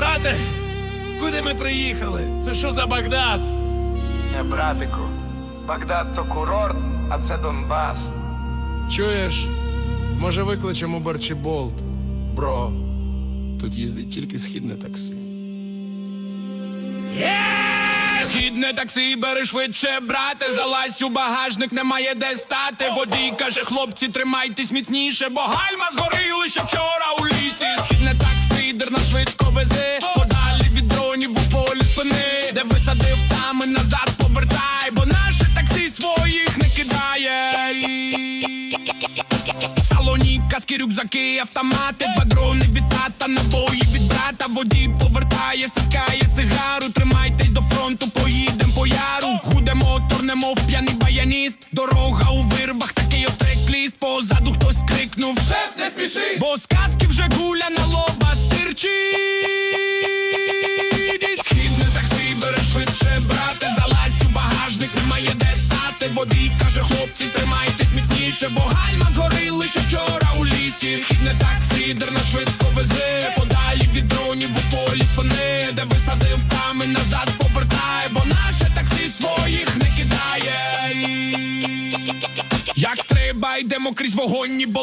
Брате, куди ми приїхали? Це що за Багдад? Не, братику, Багдад то курорт, а це Донбас. Чуєш? Може викличемо Барчіболт? Бро, тут їздить тільки східне таксі. Східне таксі, бери швидше, брате, залазь у багажник, немає де стати. Водій каже, хлопці, тримайтесь міцніше, бо гальма згоріли ще каски, рюкзаки, автомати, два дрони від тата, набої від брата, водій повертає, стискає сигару, тримайтесь до фронту, поїдем по яру. Гуде мотор, немов п'яний баяніст. Дорога у вирвах, такий от трек-ліст Позаду хтось крикнув Шеф, не спіши! Бо з каски вже гуля на лоба стирчить. Східне таксі, бере швидше, брате, залазь у багажник, немає де стати. Водій каже, хлопці, тримайтесь міцніше, бо гальма згоріли швидко вези подалі від дронів у полі спини, де висадив камінь назад повертай, бо наше таксі своїх не кидає. Як треба, йдемо крізь вогонь і болото.